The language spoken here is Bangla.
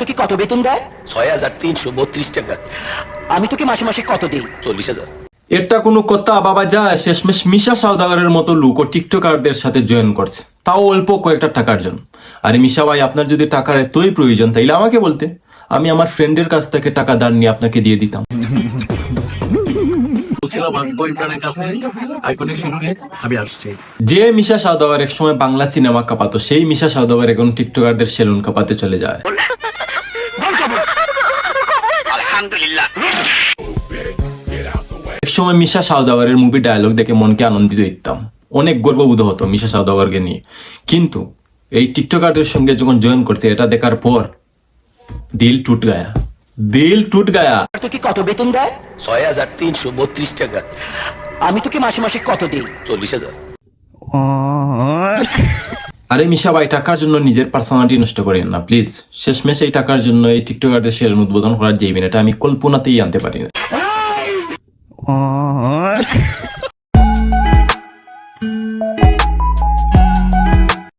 তোকে কত বেতন দেয়? ছয় হাজার তিনশো বত্রিশ টাকা। আমি তোকে মাসে মাসে কত দিই? চল্লিশ হাজার। এটা কোনো কথা বাবা যা শেষমেশ মিশা সওদাগরের মতো লোক ও টিকটকারদের সাথে জয়েন করছে। তাও অল্প কয়েকটা টাকার জন্য। আরে মিশা ভাই আপনার যদি টাকার এতই প্রয়োজন তাইলে আমাকে বলতে। আমি আমার ফ্রেন্ডের কাছ থেকে টাকা দাঁড় নিয়ে আপনাকে দিয়ে দিতাম। যে মিশা সওদাগর এক সময় বাংলা সিনেমা কাঁপাতো সেই মিশা সওদাগর এখন টিকটকারদের সেলুন কাঁপাতে চলে যায়। এক সময় মিশা সাউদাগরের মুভি ডায়লগ দেখে মনকে আনন্দিত দিতাম অনেক গর্ববোধ হতো মিশা সাউদাগরকে নিয়ে। কিন্তু এই টিকটকারদের সঙ্গে যখন জয়েন করছে এটা দেখার পর দিল টুট গায়া। দিল টুট গায়া। তোকে কত বেতন দেয়? ছয় হাজার তিনশো বত্রিশ টাকা। আমি তোকে মাসে মাসে কত দিই? চল্লিশ হাজার। আরে মিশা ভাই, টাকার জন্য নিজের পার্সোনালিটি নষ্ট করেন না প্লিজ শেষমেশ এই টাকার জন্য এই টিকটকারদের শেয়ার উদ্বোধন করার যে এটা আমি কল্পনাতেই আনতে পারি না।